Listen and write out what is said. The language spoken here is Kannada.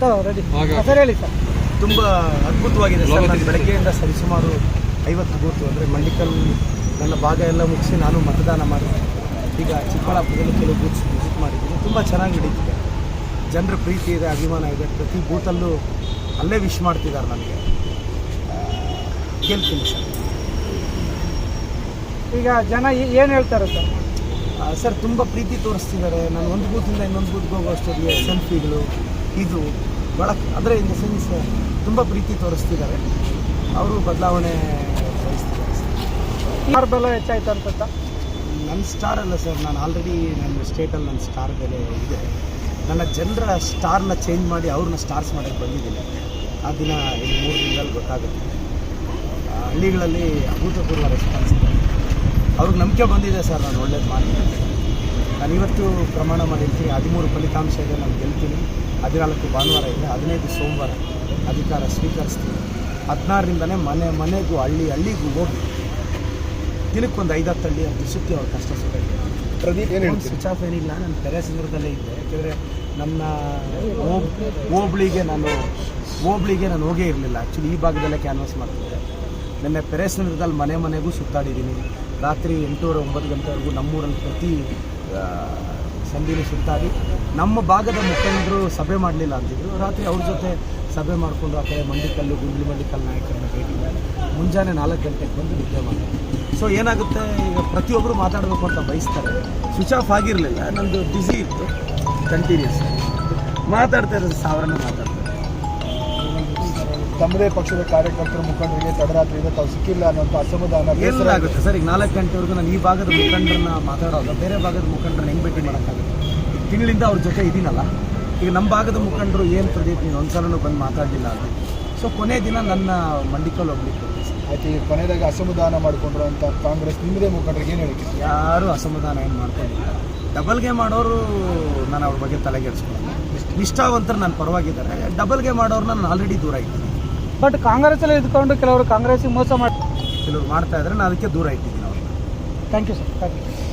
ಸರ್ ರೆಡಿ ಸರ್ ಹೇಳಿ ಸರ್. ತುಂಬ ಅದ್ಭುತವಾಗಿದೆ ಸರ್. ನಾನು ಬೆಳಗ್ಗೆಯಿಂದ ಸರಿಸುಮಾರು ಐವತ್ತು ಬೂತು ಅಂದರೆ ಮಂಡಿಕಲ್ ನನ್ನ ಭಾಗ ಎಲ್ಲ ಮುಗಿಸಿ ನಾನು ಮತದಾನ ಮಾಡಿ ಈಗ ಚಿಕ್ಕಬಳ್ಳಾಪುರದಲ್ಲಿ ಕೆಲವು ಬೂತ್ಸ್ ವಿಸಿಟ್ ಮಾಡಿದ್ದೀನಿ. ತುಂಬ ಚೆನ್ನಾಗಿ ನಡೀತಿದೆ. ಜನರ ಪ್ರೀತಿ ಇದೆ ಅಭಿಮಾನ ಇದೆ. ಪ್ರತಿ ಬೂತಲ್ಲೂ ಅಲ್ಲೇ ವಿಶ್ ಮಾಡ್ತಿದ್ದಾರೆ ನನಗೆ ಗೆಲ್ತೀನಿ ಸರ್. ಈಗ ಜನ ಏನು ಹೇಳ್ತಾರೆ ಸರ್? ಸರ್ ತುಂಬ ಪ್ರೀತಿ ತೋರಿಸ್ತಿದ್ದಾರೆ. ನಾನು ಒಂದು ಬೂತಿಂದ ಇನ್ನೊಂದು ಬೂತ್ಗೆ ಹೋಗೋ ಅಷ್ಟೊತ್ತಿಗೆ ಸೆಲ್ಫಿಗಳು ಇದು ಬಹಳ ಅಂದರೆ ಇನ್ ದ ಸೆನ್ಸ್ ತುಂಬ ಪ್ರೀತಿ ತೋರಿಸ್ತಿದ್ದಾರೆ. ಅವರು ಬದಲಾವಣೆ ಬಯಸ್ತಿದ್ದಾರೆ ಯಾರ ಬೆಲೆ ಹೆಚ್ಚಾಯ್ತು ಅಂತ ನನ್ನ ಸ್ಟಾರ್ ಅಲ್ಲ ಸರ್. ನಾನು ಆಲ್ರೆಡಿ ನನ್ನ ಸ್ಟೇಟಲ್ಲಿ ನನ್ನ ಸ್ಟಾರ್ ಬೆಲೆ ಇದೆ. ನನ್ನ ಜನರ ಸ್ಟಾರ್ನ ಚೇಂಜ್ ಮಾಡಿ ಅವ್ರನ್ನ ಸ್ಟಾರ್ಸ್ ಮಾಡೋಕ್ಕೆ ಬಂದಿದ್ದೀನಿ. ಆ ದಿನ ಇಲ್ಲಿ ಮೂರು ದಿನದಲ್ಲಿ ಗೊತ್ತಾಗುತ್ತೆ. ಹಳ್ಳಿಗಳಲ್ಲಿ ಅಭೂತಪೂರ್ವ ರೆಸ್ಪಾನ್ಸ್ ಇದೆ. ಅವ್ರಿಗೆ ನಂಬಿಕೆ ಬಂದಿದೆ ಸರ್ ನಾನು ಒಳ್ಳೇದು ಮಾಡ್ತೀನಿ. ನಾನು ಇವತ್ತು ಪ್ರಮಾಣ ಮಾಡಿರ್ತೀನಿ ಹದಿಮೂರು ಫಲಿತಾಂಶ ಇದೆ ನಾನು ಗೆಲ್ತೀನಿ. ಹದಿನಾಲ್ಕು ಭಾನುವಾರ ಇದೆ ಹದಿನೈದು ಸೋಮವಾರ ಅಧಿಕಾರ ಸ್ವೀಕರಿಸ್ತೀವಿ. ಹದಿನಾರರಿಂದನೇ ಮನೆ ಮನೆಗೂ ಹಳ್ಳಿ ಹಳ್ಳಿಗೂ ಹೋಗಿ ದಿನಕ್ಕೊಂದು ಐದತ್ತು ಹಳ್ಳಿ ಅದು ಸುತ್ತಿ ಅವ್ರ ಕಷ್ಟ ಸುಖ ಪ್ರದೀಪ್ ಏನು ಸ್ವಿಚ್ ಆಫ್ ಏನಿಲ್ಲ ನಾನು ಪೆರೇಸಂದ್ರದಲ್ಲೇ ಇದ್ದೆ. ಯಾಕೆಂದರೆ ನನ್ನ ಹೋಬ್- ಹೋಬ್ಳಿಗೆ ನಾನು ಹೋಬ್ಳಿಗೆ ನಾನು ಹೋಗೇ ಇರಲಿಲ್ಲ. ಆ್ಯಕ್ಚುಲಿ ಈ ಭಾಗದಲ್ಲೇ ಕ್ಯಾನ್ವಾಸ್ ಮಾಡ್ತಿದ್ದೆ. ನಿನ್ನೆ ಪೆರೇಸಂದ್ರದಲ್ಲಿ ಮನೆ ಮನೆಗೂ ಸುತ್ತಾಡಿದ್ದೀನಿ. ರಾತ್ರಿ ಎಂಟೂವರೆ ಒಂಬತ್ತು ಗಂಟೆವರೆಗೂ ನಮ್ಮೂರಲ್ಲಿ ಪ್ರತಿ ಸುತ್ತಾಗಿ ಸುತ್ತಾಡಿ ನಮ್ಮ ಭಾಗದ ಮುಖಂಡರು ಸಭೆ ಮಾಡಲಿಲ್ಲ ಅಂತಿದ್ರು. ರಾತ್ರಿ ಅವ್ರ ಜೊತೆ ಸಭೆ ಮಾಡಿಕೊಂಡು ಆ ಕಡೆ ಮಂಡಿಕಲ್ಲು ಗುಂಡ್ಲಿ ಮಂಡಿಕಲ್ ನಾಯಕರನ್ನ ಭೇಟಿ ಮುಂಜಾನೆ ನಾಲ್ಕು ಗಂಟೆಗೆ ಬಂದು ನಿದ್ದೆ ಮಾಡಿ. ಸೊ ಏನಾಗುತ್ತೆ? ಈಗ ಪ್ರತಿಯೊಬ್ಬರು ಮಾತಾಡಬೇಕು ಅಂತ ಬಯಸ್ತಾರೆ. ಸ್ವಿಚ್ ಆಫ್ ಆಗಿರಲಿಲ್ಲ. ನಂದು ಬ್ಯುಸಿ ಇತ್ತು. ಕಂಟಿನ್ಯೂಸ್ ಮಾತಾಡ್ತಾ ಇರೋದು ಸಾವಿರನೇ ಮಾತಾಡ್ತಾರೆ ತಮ್ಮದೇ ಪಕ್ಷದ ಕಾರ್ಯಕರ್ತರ ಮುಖಂಡರಿಗೆ ತಡರಾತ್ರಿಯಿಂದ ತಾವು ಸಿಕ್ಕಿಲ್ಲ ಅನ್ನೋಂಥ ಅಸಮಾಧಾನ ಆಗುತ್ತೆ. ಸರ್ ಈಗ ನಾಲ್ಕು ಗಂಟೆವರೆಗೂ ನಾನು ಈ ಭಾಗದ ಮುಖಂಡರನ್ನ ಮಾತಾಡೋದು ಬೇರೆ ಭಾಗದ ಮುಖಂಡರನ್ನ ಹೆಂಗೆ ಭೇಟಿ ಮಾಡೋಕ್ಕಾಗುತ್ತೆ? ಈಗ ತಿಂಗಳಿಂದ ಅವ್ರ ಜೊತೆ ಇದೀನಲ್ಲ ಈಗ ನಮ್ಮ ಭಾಗದ ಮುಖಂಡರು ಏನು ಪ್ರದೀಪ್ ನೀನು ಒಂದ್ಸಲೂ ಬಂದು ಮಾತಾಡಲಿಲ್ಲ ಅಂತ. ಸೊ ಕೊನೆ ದಿನ ನನ್ನ ಮಂಡಿಕಲ್ಲಿ ಹೋಗ್ಲಿಕ್ಕೆ. ಆಯ್ತು ಈಗ ಕೊನೆಯದಾಗ ಅಸಮಾಧಾನ ಮಾಡಿಕೊಂಡಿರುವಂಥ ಕಾಂಗ್ರೆಸ್ ನಿಮ್ಮದೇ ಮುಖಂಡರಿಗೆ ಏನು ಹೇಳಿಕೆ? ಯಾರೂ ಅಸಮಾಧಾನ ಏನು ಮಾಡ್ಕೊಂಡಿಲ್ಲ. ಡಬಲ್ಗೆ ಮಾಡೋರು ನಾನು ಅವ್ರ ಬಗ್ಗೆ ತಲೆಗೆಡ್ಸ್ಕೊಳ್ಳಲ್ಲ ನಿಷ್ಠಾವಂತರು ನನ್ನ ಪರವಾಗಿದ್ದಾರೆ. ಡಬಲ್ಗೆ ಮಾಡೋರು ನಾನು ಆಲ್ರೆಡಿ ದೂರ ಇದ್ದೀನಿ. ಬಟ್ ಕಾಂಗ್ರೆಸ್ಸಲ್ಲಿ ಇದ್ಕೊಂಡು ಕೆಲವರು ಕಾಂಗ್ರೆಸ್ಸಿಗೆ ಮೋಸ ಮಾಡಿ ಕೆಲವ್ರು ಮಾಡ್ತಾ ಇದ್ರೆ ನಾನು ಅದಕ್ಕೆ ದೂರ ಇಟ್ಟಿದ್ದೀನಿ ಅವ್ರನ್ನ thank you sir thank you